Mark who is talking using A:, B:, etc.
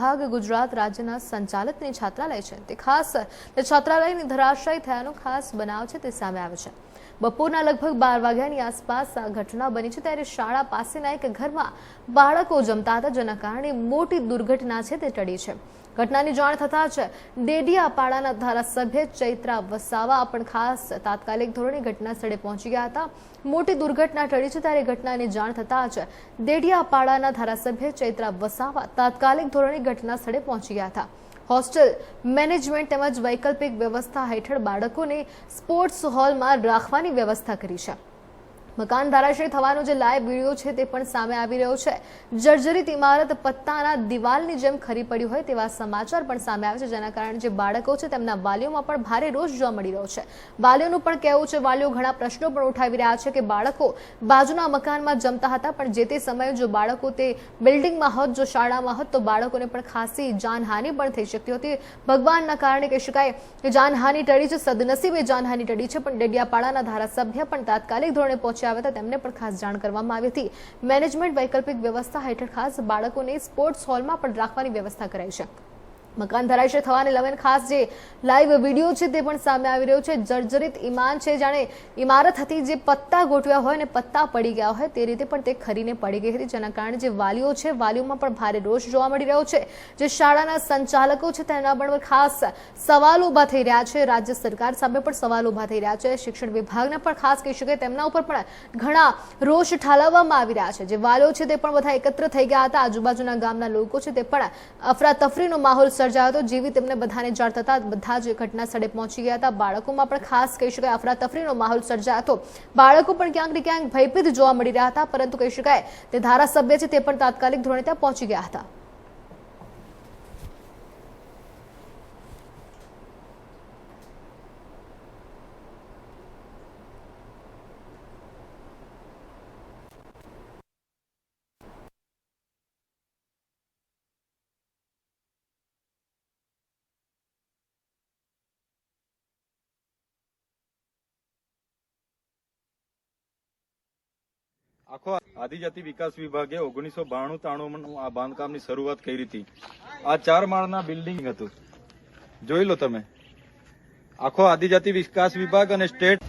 A: વિભાગ ગુજરાત રાજ્યના સંચાલકની છાત્રાલય છે. તે ખાસ છાત્રાલયની ધરાશાયી થયાનો ખાસ બનાવ છે, તે સામે આવે છે. બપોરના લગભગ બાર વાગ્યાની આસપાસ આ ઘટના બની છે. ત્યારે શાળા પાસેના એક ઘરમાં બાળકો જમતા હતા, જેના કારણે મોટી દુર્ઘટના છે તે ટળી છે. ઘટનાની જાણ થતાં જ ડેડિયાપાડાના ધારાસભ્ય ચૈત્રા વસાવા પણ ખાસ તાત્કાલિક ધોરણે ઘટના સ્થળે પહોંચી ગયા હતા. મોટી દુર્ઘટના ટળી છે ત્યારે ઘટનાની જાણ થતાં જ ડેડિયાપાડાના ધારાસભ્ય ચૈત્રા વસાવા તાત્કાલિક ધોરણે ઘટના સ્થળે પહોંચી ગયા હતા. હોસ્ટેલ મેનેજમેન્ટ તેમજ વૈકલ્પિક વ્યવસ્થા હેઠળ બાળકોને સ્પોર્ટ્સ હોલમાં રાખવાની વ્યવસ્થા કરી છે. મકાન ધરાશયી થવાનો જે લાઈવ વીડિયો છે તે પણ સામે આવી રહ્યો છે. જર્જરિત ઇમારત પત્તાના દિવાલની જેમ ખરી પડી હોય તેવા સમાચાર પણ સામે આવે છે, જેના કારણે જે બાળકો છે તેમના વાલીઓમાં પણ ભારે રોષ જોવા મળી રહ્યો છે. વાલીઓનું પણ કહેવું છે, વાલીઓ ઘણા પ્રશ્નો પણ ઉઠાવી રહ્યા છે કે બાળકો બાજુના મકાનમાં જમતા હતા, પણ જે તે સમયે જો બાળકો તે બિલ્ડિંગમાં હોત, જો શાળામાં હોત, તો બાળકોને પણ ખાસી જાનહાનિ પણ થઈ શકતી હતી. ભગવાનના કારણે કહી શકાય કે જાનહાનિ ટળી છે, સદનસીબે જાનહાનિ ટળી છે, પણ ડેડિયાપાડાના ધારાસભ્ય પણ તાત્કાલિક ધોરણે પહોંચ્યા આવ્યા તેમને પણ ખાસ જાણ કરવામાં આવી હતી. મેનેજમેન્ટ વૈકલ્પિક વ્યવસ્થા હેઠળ ખાસ બાળકોને સ્પોર્ટ્સ હોલમાં પણ રાખવાની વ્યવસ્થા કરાઈ છે. મકાન ધરાશય થવાને લઈને ખાસ જે લાઈવ વીડિયો છે તે પણ સામે આવી રહ્યો છે. જર્જરિત ઈમાન છે જાણે ઇમારત હતી જે પત્તા ગોઠવ્યા હોય અને પત્તા પડી ગયા હોય તે રીતે પણ તે ખરીને પડી ગઈ હતી. જેના કારણે જે વાલીઓ છે, વાલીઓમાં પણ ભારે રોષ જોવા મળી રહ્યો છે. જે શાળાના સંચાલકો છે તેના પણ ખાસ સવાલ ઊભા થઈ રહ્યા છે. રાજ્ય સરકાર સામે પણ સવાલ ઊભા થઈ રહ્યા છે. શિક્ષણ વિભાગને પણ ખાસ કહી શકાય તેમના ઉપર પણ ઘણા રોષ ઠાલવવામાં આવી રહ્યા છે. જે વાલીઓ છે તે પણ બધા એકત્ર થઈ ગયા હતા. આજુબાજુના ગામના લોકો છે તે પણ અફરાતફરીનો માહોલ સર્જાયો હતો. જેવી તેમને બધાને જાણ થતા બધા જ ઘટના સ્થળે પહોંચી ગયા હતા. બાળકોમાં પણ ખાસ કહી શકાય અફરાતફરીનો માહોલ સર્જાયો હતો. બાળકો પણ ક્યાંક ને ક્યાંક ભયભીત જોવા મળી રહ્યા હતા, પરંતુ કહી શકાય તે ધારાસભ્ય છે તે પણ તાત્કાલિક ધોરણે ત્યાં પહોંચી ગયા હતા.
B: આખો આદિજાતિ વિકાસ વિભાગે ઓગણીસો બાણું ત્રાણું આ બાંધકામની શરૂઆત કરી હતી. આ ચાર માળના બિલ્ડિંગ હતું. જોઈ લો તમે. આખો આદિજાતિ વિકાસ વિભાગ અને સ્ટેટ